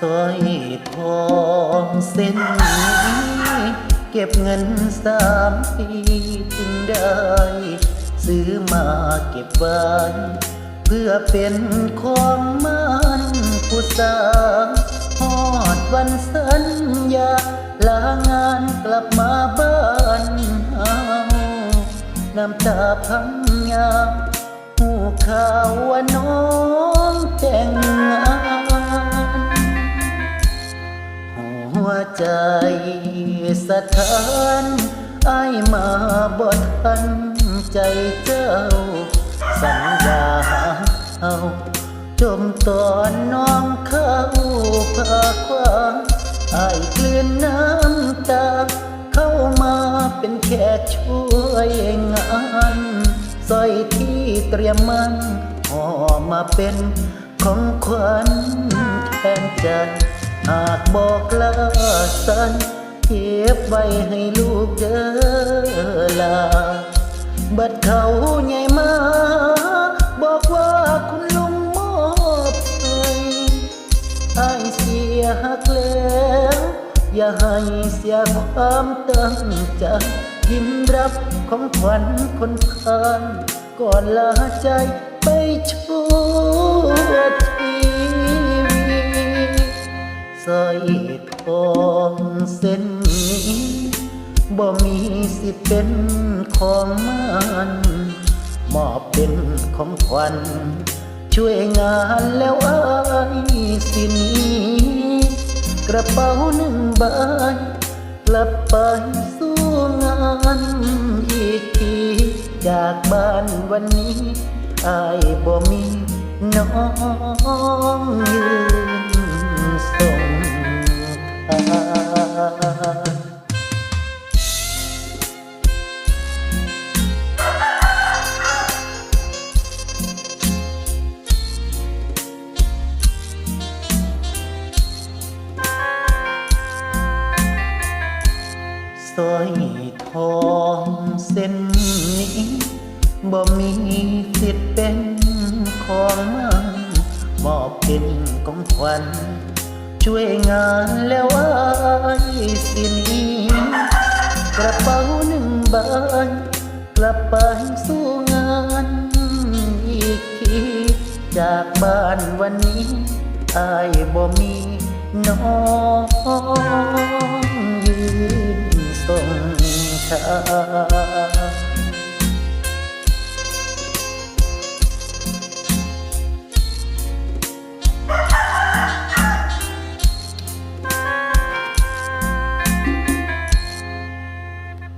สร้อยทองเส้นนี้เก็บเงินสามปีถึงได้ ซื้อมาเก็บไว้ เพื่อเป็นของมันผู้สาวฮอดวันสัญญาลางานกลับมาบ้านเฮาน้ำตาพังยาหูข่าวว่าน้องแต่งงาน หัวใจสะท้านอายมาบดทันใจเจ้า สัญญาเอาจมตอนน้องเข้าพาความอายเกลือนน้ำตา เข้ามาเป็นแค่ช่วยงานสร้อยที่เตรียมมันห่อมาเป็นของขวัญแทนใจ หากบอกลาสันเก็บไว้ให้ลูกเด้อลา บัดเขาใหญ่มา บอกว่าคุณลุงมอบให้อายเสียหักแล้ว อย่าให้เสียความตั้งใจยิ้มรับของขวัญคนพานก่อนลาใจไปชั่ว อยทองเส้นนี้บ่มีสิเป็นของมันมอบเป็นของขวัญช่วยงานแล้วอายสินี้กระเป๋าหนึ่งใบกลับไปสู้งานอีกทีจากบ้านวันนี้อายบ่มีน้อง สร้อยทองเส้นนี้บ่มีสิทธิ์เป็นของมันมอบเป็นของขวัญช่วยงานแล้วอายสินีกระเป๋าหนึ่งใบกลับไปสู้งานอีกทีจากบ้านวันนี้อายบ่มีน้อง อ